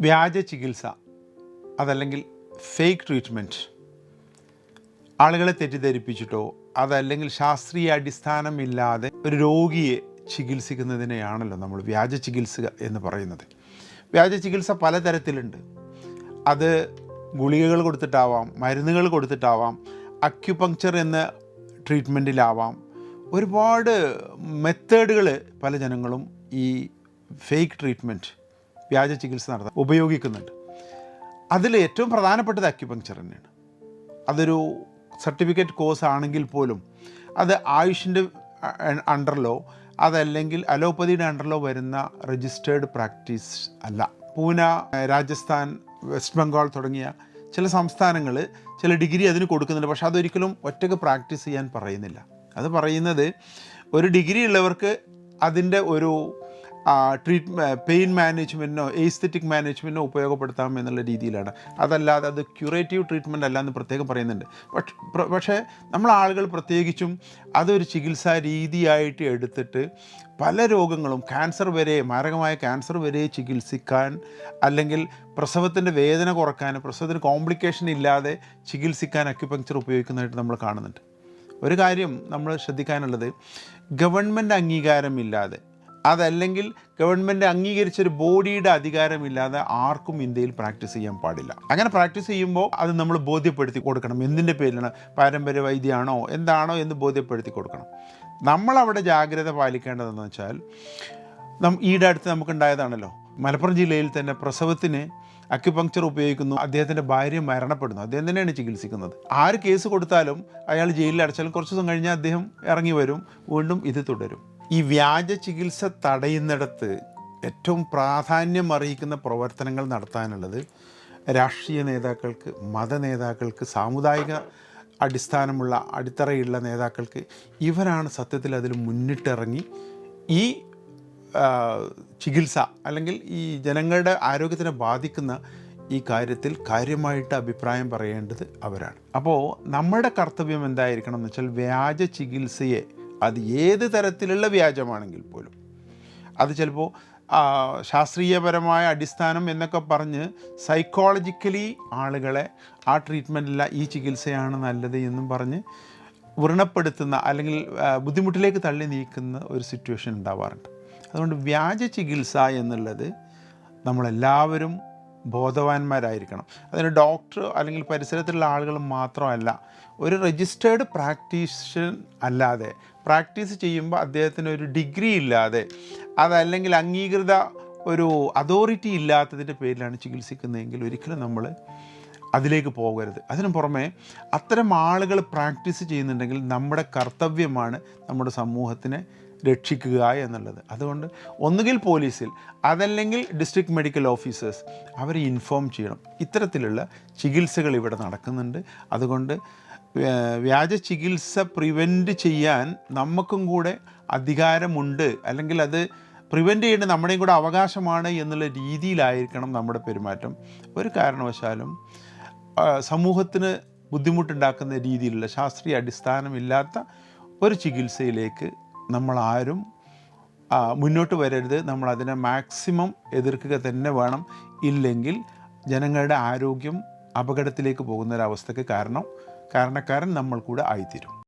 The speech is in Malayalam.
വ്യാജ ചികിത്സ അതല്ലെങ്കിൽ ഫേക്ക് ട്രീറ്റ്മെന്റ് ആളുകളെ തെറ്റിദ്ധരിപ്പിച്ചിട്ടോ അതല്ലെങ്കിൽ ശാസ്ത്രീയ അടിസ്ഥാനമില്ലാതെ ഒരു രോഗിയെ ചികിത്സിക്കുന്നതിനെയാണല്ലോ നമ്മൾ വ്യാജ ചികിത്സ എന്ന് പറയുന്നത്. വ്യാജ ചികിത്സ പലതരത്തിലുണ്ട്. അത് ഗുളികകൾ കൊടുത്തിട്ടാവാം മരുന്നുകൾ കൊടുത്തിട്ടാവാം അക്യുപങ്ക്ചർ എന്ന ട്രീറ്റ്മെന്റിലാവാം ഒരുപാട് മെത്തേഡുകൾ പല ജനങ്ങളും ഈ ഫേക്ക് ട്രീറ്റ്മെന്റ് വ്യാജ ചികിത്സ നടത്താൻ ഉപയോഗിക്കുന്നുണ്ട്. അതിൽ ഏറ്റവും പ്രധാനപ്പെട്ടത് അക്യുപങ്ക്ചർ തന്നെയാണ്. അതൊരു സർട്ടിഫിക്കറ്റ് കോഴ്സ് ആണെങ്കിൽ പോലും അത് ആയുഷിന്റെ അണ്ടറിലോ അതല്ലെങ്കിൽ അലോപ്പതിയുടെ അണ്ടറിലോ വരുന്ന രജിസ്റ്റേർഡ് പ്രാക്ടീസ് അല്ല. പൂന രാജസ്ഥാൻ വെസ്റ്റ് ബംഗാൾ തുടങ്ങിയ ചില സംസ്ഥാനങ്ങൾ ചില ഡിഗ്രി അതിന് കൊടുക്കുന്നുണ്ട്. പക്ഷേ അതൊരിക്കലും ഒറ്റയ്ക്ക് പ്രാക്ടീസ് ചെയ്യാൻ പറയുന്നില്ല. അത് പറയുന്നത് ഒരു ഡിഗ്രി ഉള്ളവർക്ക് അതിന്റെ ഒരു ട്രീറ്റ് പെയിൻ മാനേജ്മെന്റിനോ എയ്സ്തെറ്റിക് മാനേജ്മെന്റിനോ ഉപയോഗപ്പെടുത്താം എന്നുള്ള രീതിയിലാണ്. അതല്ലാതെ അത് ക്യൂറേറ്റീവ് ട്രീറ്റ്മെന്റ് അല്ല എന്ന് പ്രത്യേകം പറയുന്നുണ്ട്. പക്ഷ നമ്മൾ ആളുകൾ പ്രത്യേകിച്ചും അതൊരു ചികിത്സാ രീതിയായിട്ട് എടുത്തിട്ട് പല രോഗങ്ങളും ക്യാൻസർ വരെ മാരകമായ ക്യാൻസർ വരെ ചികിത്സിക്കാൻ അല്ലെങ്കിൽ പ്രസവത്തിന്റെ വേദന കുറയ്ക്കാൻ പ്രസവത്തിന് കോംപ്ലിക്കേഷൻ ഇല്ലാതെ ചികിത്സിക്കാൻ അക്യുപങ്ക്ചർ ഉപയോഗിക്കുന്നതായിട്ട് നമ്മൾ കാണുന്നുണ്ട്. ഒരു കാര്യം നമ്മൾ ശ്രദ്ധിക്കാനുള്ളത് ഗവൺമെന്റ് അംഗീകാരമില്ലാതെ അതല്ലെങ്കിൽ ഗവൺമെന്റ് അംഗീകരിച്ചൊരു ബോഡിയുടെ അധികാരമില്ലാതെ ആർക്കും ഇന്ത്യയിൽ പ്രാക്ടീസ് ചെയ്യാൻ പാടില്ല. അങ്ങനെ പ്രാക്ടീസ് ചെയ്യുമ്പോൾ അത് നമ്മൾ ബോധ്യപ്പെടുത്തി കൊടുക്കണം. എന്തിന്റെ പേരിലാണ്? പാരമ്പര്യ വൈദ്യമാണോ എന്താണോ എന്ന് ബോധ്യപ്പെടുത്തി കൊടുക്കണം. നമ്മളവിടെ ജാഗ്രത പാലിക്കേണ്ടതെന്ന് വെച്ചാൽ നം ഈടെ അടുത്ത് നമുക്കുണ്ടായതാണല്ലോ. മലപ്പുറം ജില്ലയിൽ തന്നെ പ്രസവത്തിന് അക്യുപങ്ക്ചർ ഉപയോഗിക്കുന്നു. അദ്ദേഹത്തിന്റെ ഭാര്യ മരണപ്പെടുന്നു. അദ്ദേഹം തന്നെയാണ് ചികിത്സിക്കുന്നത്. ആര് കേസ് കൊടുത്താലും അയാൾ ജയിലിൽ അടച്ചാലും കുറച്ച് ദിവസം കഴിഞ്ഞാൽ അദ്ദേഹം ഇറങ്ങി വരും. വീണ്ടും ഇത് തുടരും. ഈ വ്യാജ ചികിത്സ തടയുന്നിടത്ത് ഏറ്റവും പ്രാധാന്യം അറിയിക്കുന്ന പ്രവർത്തനങ്ങൾ നടത്താനുള്ളത് രാഷ്ട്രീയ നേതാക്കൾക്ക് മത നേതാക്കൾക്ക് സാമുദായിക അടിസ്ഥാനമുള്ള അടിത്തറയുള്ള നേതാക്കൾക്ക് ഇവരാണ് സത്യത്തിൽ അതിൽ മുന്നിട്ടിറങ്ങി ഈ ചികിത്സ അല്ലെങ്കിൽ ഈ ജനങ്ങളുടെ ആരോഗ്യത്തിനെ ബാധിക്കുന്ന ഈ കാര്യത്തിൽ കാര്യമായിട്ട് അഭിപ്രായം പറയേണ്ടത് അവരാണ്. അപ്പോൾ നമ്മുടെ കർത്തവ്യം എന്തായിരിക്കണം എന്ന് വെച്ചാൽ വ്യാജ ചികിത്സയെ അത് ഏത് തരത്തിലുള്ള വ്യാജമാണെങ്കിൽ പോലും. അത് ചിലപ്പോൾ ശാസ്ത്രീയപരമായ അടിസ്ഥാനം എന്നൊക്കെ പറഞ്ഞ് സൈക്കോളജിക്കലി ആളുകളെ ആ ട്രീറ്റ്മെന്റില്ല ഈ ചികിത്സയാണ് നല്ലത് എന്നും പറഞ്ഞ് വ്രണപ്പെടുത്തുന്ന അല്ലെങ്കിൽ ബുദ്ധിമുട്ടിലേക്ക് തള്ളി നീക്കുന്ന ഒരു സിറ്റുവേഷൻ ഉണ്ടാവാറുണ്ട്. അതുകൊണ്ട് വ്യാജ ചികിത്സ എന്നുള്ളത് നമ്മളെല്ലാവരും ബോധവാന്മാരായിരിക്കണം. അതിന് ഡോക്ടർ അല്ലെങ്കിൽ പരിസരത്തുള്ള ആളുകൾ മാത്രമല്ല ഒരു രജിസ്റ്റേർഡ് പ്രാക്ടീഷ്യൻ അല്ലാതെ പ്രാക്ടീസ് ചെയ്യുമ്പോൾ അദ്ദേഹത്തിന് ഒരു ഡിഗ്രി ഇല്ലാതെ അതല്ലെങ്കിൽ അംഗീകൃത ഒരു അതോറിറ്റി ഇല്ലാത്തതിന്റെ പേരിലാണ് ചികിത്സിക്കുന്നതെങ്കിൽ ഒരിക്കലും നമ്മൾ അതിലേക്ക് പോകരുത്. അതിനു പുറമെ അത്തരം ആളുകൾ പ്രാക്ടീസ് ചെയ്യുന്നുണ്ടെങ്കിൽ നമ്മുടെ കർത്തവ്യമാണ് നമ്മുടെ സമൂഹത്തിനെ രക്ഷിക്കുക എന്നുള്ളത്. അതുകൊണ്ട് ഒന്നുകിൽ പോലീസിൽ അതല്ലെങ്കിൽ ഡിസ്ട്രിക്ട് മെഡിക്കൽ ഓഫീസേഴ്സ് അവരെ ഇൻഫോം ചെയ്യണം. ഇത്തരത്തിലുള്ള ചികിത്സകൾ ഇവിടെ നടക്കുന്നുണ്ട്. അതുകൊണ്ട് വ്യാജ ചികിത്സ പ്രിവെന്റ് ചെയ്യാൻ നമുക്കും കൂടെ അധികാരമുണ്ട്. അല്ലെങ്കിൽ അത് പ്രിവെന്റ് ചെയ്യേണ്ടത് നമ്മുടെയും കൂടെ അവകാശമാണ് എന്നുള്ള രീതിയിലായിരിക്കണം നമ്മുടെ പെരുമാറ്റം. ഒരു കാരണവശാലും സമൂഹത്തിന് ബുദ്ധിമുട്ടുണ്ടാക്കുന്ന രീതിയിലുള്ള ശാസ്ത്രീയ അടിസ്ഥാനമില്ലാത്ത ഒരു ചികിത്സയിലേക്ക് നമ്മളാരും മുന്നോട്ട് വരരുത്. നമ്മൾ അതിനെ മാക്സിമം എതിർക്കുക തന്നെ വേണം. ഇല്ലെങ്കിൽ ജനങ്ങളുടെ ആരോഗ്യം അപകടത്തിലേക്ക് പോകുന്ന ഒരവസ്ഥയ്ക്ക് കാരണം കാരണക്കാരൻ നമ്മൾ കൂടെ ആയിത്തീരും.